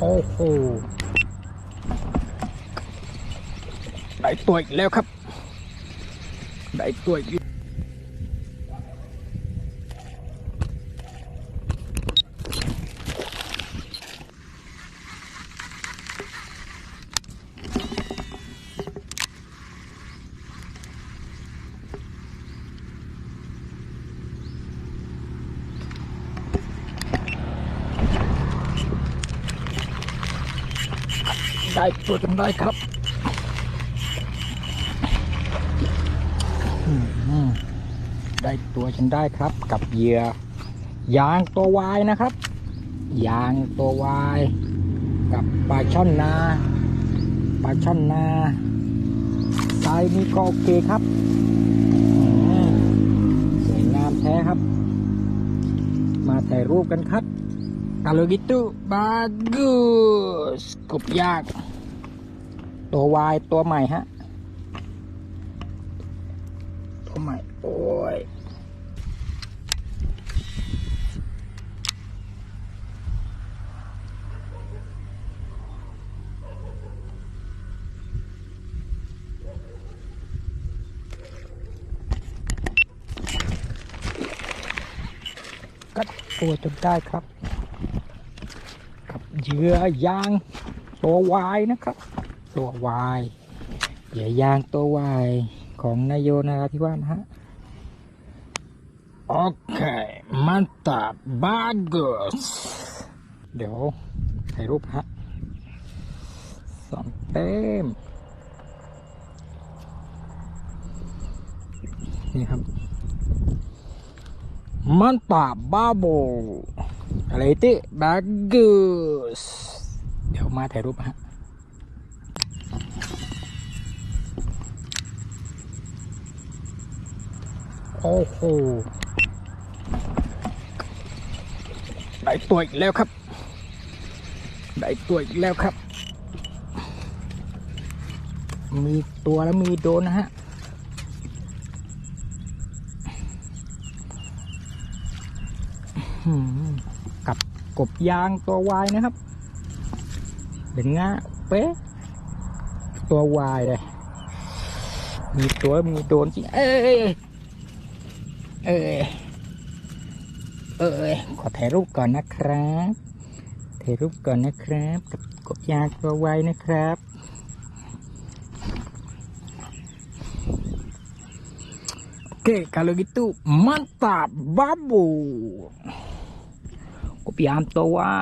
โอ้โหได้ตัวอีกแล้วครับได้ตัวอีก ได้ตัวจนได้ครับได้ตัวฉันได้ครับกับเหยื่อยางตัววายนะครับ ยางตัววาย กับปลาช่อนนาปลาช่อนนาลายนี้ก็โอเคครับสวยงามแท้ครับ มาถ่ายรูปกันครับ kalau gitu bagus กบยากตัววายตัวใหม่ฮะ ตัวใหม่ โอ้ย กัดตัวจนได้ครับ เหยื่อยางตัววายนะครับ ตัววายเหยื่อยางตัววายของนายโยนาราธิวาสนะฮะโอเคมันตับบากุสเดี๋ยวถ่ายรูปฮะสองเต็มนี่ครับมันตับบาโบ อะไรติบากุสเดี๋ยวมาถ่ายรูปฮะโอ้โหได้ตัวอีกแล้วครับ ได้ตัวอีกแล้วครับ มีตัวแล้วมีโดนนะฮะหืม กบยางตัววายนะครับเด็งง่าเป๊ะตัววายเลยมีตัวมีโดนจริงเอ้ยเออเออขอถ่ายรูปก่อนนะครับถ่ายรูปก่อนนะครับกับกบยางตัวไว้นะครับ Oke, kalau gitu mantap babu. กูพยายามตัวไว้